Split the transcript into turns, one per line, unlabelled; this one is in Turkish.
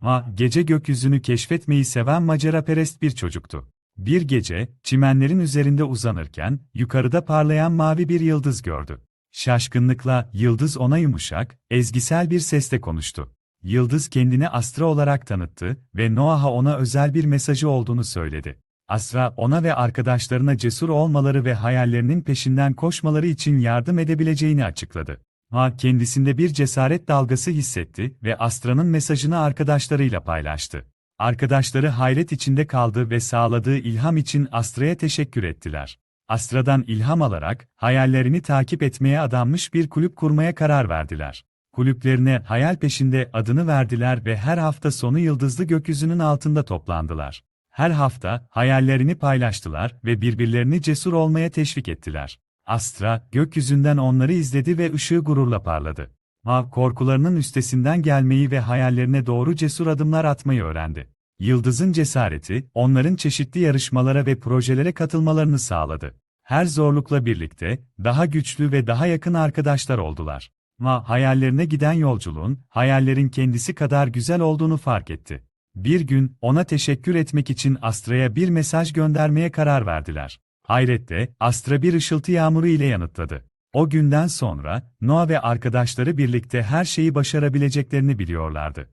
Ma, gece gökyüzünü keşfetmeyi seven maceraperest bir çocuktu. Bir gece, çimenlerin üzerinde uzanırken, yukarıda parlayan mavi bir yıldız gördü. Şaşkınlıkla, yıldız ona yumuşak, ezgisel bir sesle konuştu. Yıldız kendini Astra olarak tanıttı ve Noah'a ona özel bir mesajı olduğunu söyledi. Asra, ona ve arkadaşlarına cesur olmaları ve hayallerinin peşinden koşmaları için yardım edebileceğini açıkladı. Ha kendisinde bir cesaret dalgası hissetti ve Astra'nın mesajını arkadaşlarıyla paylaştı. Arkadaşları hayret içinde kaldı ve sağladığı ilham için Astra'ya teşekkür ettiler. Astra'dan ilham alarak, hayallerini takip etmeye adanmış bir kulüp kurmaya karar verdiler. Kulüplerine hayal peşinde adını verdiler ve her hafta sonu yıldızlı gökyüzünün altında toplandılar. Her hafta hayallerini paylaştılar ve birbirlerini cesur olmaya teşvik ettiler. Astra, gökyüzünden onları izledi ve ışığı gururla parladı. Mav, korkularının üstesinden gelmeyi ve hayallerine doğru cesur adımlar atmayı öğrendi. Yıldız'ın cesareti, onların çeşitli yarışmalara ve projelere katılmalarını sağladı. Her zorlukla birlikte, daha güçlü ve daha yakın arkadaşlar oldular. Ma, hayallerine giden yolculuğun, hayallerin kendisi kadar güzel olduğunu fark etti. Bir gün, ona teşekkür etmek için Astra'ya bir mesaj göndermeye karar verdiler. Hayretle, Astra bir ışıltı yağmuru ile yanıtladı. O günden sonra, Noah ve arkadaşları birlikte her şeyi başarabileceklerini biliyorlardı.